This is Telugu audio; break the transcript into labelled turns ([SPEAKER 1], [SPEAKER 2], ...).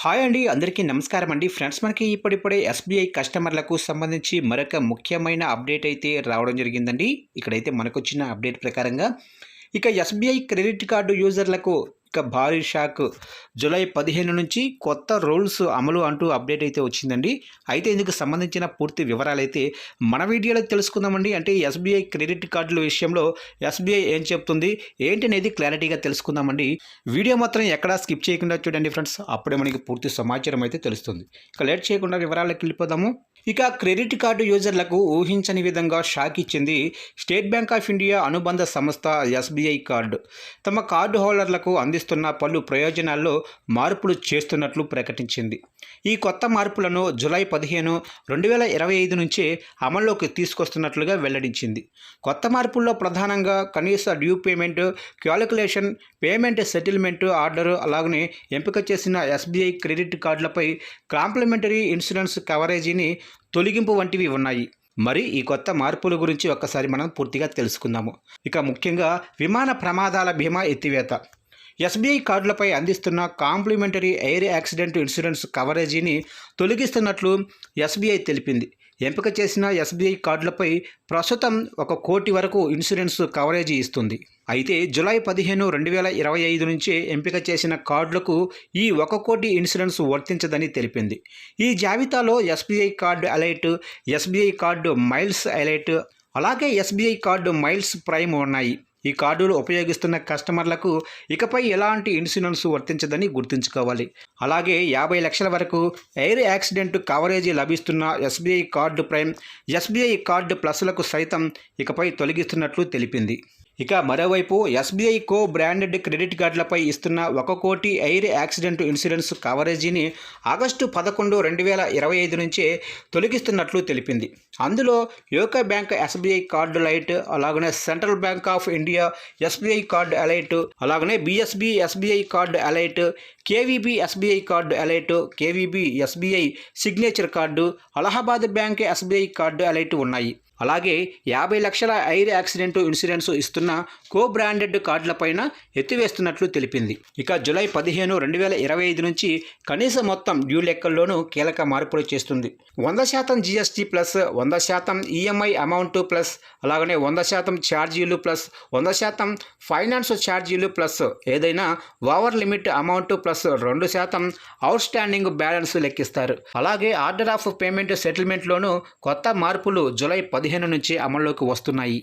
[SPEAKER 1] హాయ్ అండి అందరికీ నమస్కారం అండి. ఫ్రెండ్స్ మనకి ఇప్పుడిప్పుడే ఎస్బీఐ కస్టమర్లకు సంబంధించి మరొక ముఖ్యమైన అప్డేట్ అయితే రావడం జరిగిందండి. ఇక్కడైతే మనకు వచ్చిన అప్డేట్ ప్రకారంగా ఇక ఎస్బీఐ క్రెడిట్ కార్డు యూజర్లకు ఇక భారీ షాక్. జూలై పదిహేను నుంచి కొత్త రూల్స్ అమలు అంటూ అప్డేట్ అయితే వచ్చిందండి. అయితే ఇందుకు సంబంధించిన పూర్తి వివరాలు అయితే మన వీడియోలో తెలుసుకుందామండి. అంటే ఎస్బీఐ క్రెడిట్ కార్డుల విషయంలో ఎస్బీఐ ఏం చెప్తుంది? ఏంటి అనేది క్లారిటీగా తెలుసుకుందామండి. వీడియో మాత్రం ఎక్కడా స్కిప్ చేయకుండా చూడండి ఫ్రెండ్స్. అప్పుడే మనకి పూర్తి సమాచారం అయితే తెలుస్తుంది. ఇక లేట్ చేయకుండా వివరాలకు వెళ్ళిపోదాము. ఇక క్రెడిట్ కార్డు యూజర్లకు ఊహించని విధంగా షాక్ ఇచ్చింది స్టేట్ బ్యాంక్ ఆఫ్ ఇండియా అనుబంధ సంస్థ ఎస్బీఐ కార్డు. తమ కార్డు హోల్డర్లకు అందిస్తున్న పలు ప్రయోజనాల్లో మార్పులు చేస్తున్నట్లు ప్రకటించింది. ఈ కొత్త మార్పులను జూలై పదిహేను రెండు వేల ఇరవై ఐదు నుంచే అమల్లోకి తీసుకొస్తున్నట్లుగా వెల్లడించింది. కొత్త మార్పుల్లో ప్రధానంగా కనీస due payment calculation payment settlement order అలాగనే ఎంపిక చేసిన ఎస్బీఐ క్రెడిట్ కార్డులపై కాంప్లిమెంటరీ ఇన్సూరెన్స్ కవరేజీని తొలగింపు వంటివి ఉన్నాయి. మరి ఈ కొత్త మార్పుల గురించి ఒక్కసారి మనం పూర్తిగా తెలుసుకుందాము. ఇక ముఖ్యంగా విమాన ప్రమాదాల బీమా ఎత్తివేత. ఎస్బీఐ కార్డులపై అందిస్తున్న కాంప్లిమెంటరీ ఎయిర్ యాక్సిడెంట్ ఇన్సూరెన్స్ కవరేజీని తొలగిస్తున్నట్లు ఎస్బీఐ తెలిపింది. ఎంపిక చేసిన ఎస్బీఐ కార్డులపై ప్రస్తుతం ఒక కోటి వరకు ఇన్సూరెన్స్ కవరేజీ ఇస్తుంది. అయితే జులై పదిహేను రెండు వేల ఇరవై ఐదు నుంచి ఎంపిక చేసిన కార్డులకు ఈ ఒక కోటి ఇన్సూరెన్స్ వర్తించదని తెలిపింది. ఈ జాబితాలో SBI card elite SBI card miles elite అలాగే ఎస్బీఐ కార్డు మైల్స్ ప్రైమ్ ఉన్నాయి. ఈ కార్డులు ఉపయోగిస్తున్న కస్టమర్లకు ఇకపై ఎలాంటి ఇన్సూరెన్స్ వర్తించదని గుర్తుంచుకోవాలి. అలాగే యాభై లక్షల వరకు air accident coverage లభిస్తున్న SBI card prime SBI card ప్లస్లకు సైతం ఇకపై తొలగిస్తున్నట్లు తెలిపింది. ఇక మరోవైపు ఎస్బీఐ కో బ్రాండెడ్ క్రెడిట్ కార్డులపై ఇస్తున్న ఒక కోటి ఎయిర్ యాక్సిడెంట్ ఇన్సూరెన్స్ కవరేజీని ఆగస్టు పదకొండు రెండు వేల ఇరవై ఐదు నుంచే తొలగిస్తున్నట్లు తెలిపింది. అందులో UCO bank SBI card light అలాగనే central bank of India SBI card elite అలాగనే BSB SBI card elite KVB SBI card elite KVB SBI signature card Allahabad bank SBI card elite ఉన్నాయి. అలాగే యాభై లక్షల ఎయిర్ యాక్సిడెంట్ ఇన్సూరెన్స్ ఇస్తున్న కో బ్రాండెడ్ కార్డులపైన ఎత్తివేస్తున్నట్లు తెలిపింది. ఇక జులై పదిహేను రెండు వేల ఇరవై ఐదు నుంచి కనీస మొత్తం డ్యూ లెక్కల్లోనూ కీలక మార్పులు చేస్తుంది. వంద శాతం జీఎస్టీ ప్లస్ వంద శాతం ఈఎంఐ అమౌంట్ ప్లస్ అలాగనే వంద శాతం ఛార్జీలు ప్లస్ వంద శాతం ఫైనాన్స్ ఛార్జీలు ప్లస్ ఏదైనా ఓవర్ లిమిట్ అమౌంట్ ప్లస్ రెండు శాతం అవుట్ స్టాండింగ్ బ్యాలెన్స్ లెక్కిస్తారు. అలాగే ఆర్డర్ ఆఫ్ పేమెంట్ సెటిల్మెంట్లోనూ కొత్త మార్పులు జులై పది పదిహేను నుంచి అమల్లోకి వస్తున్నాయి.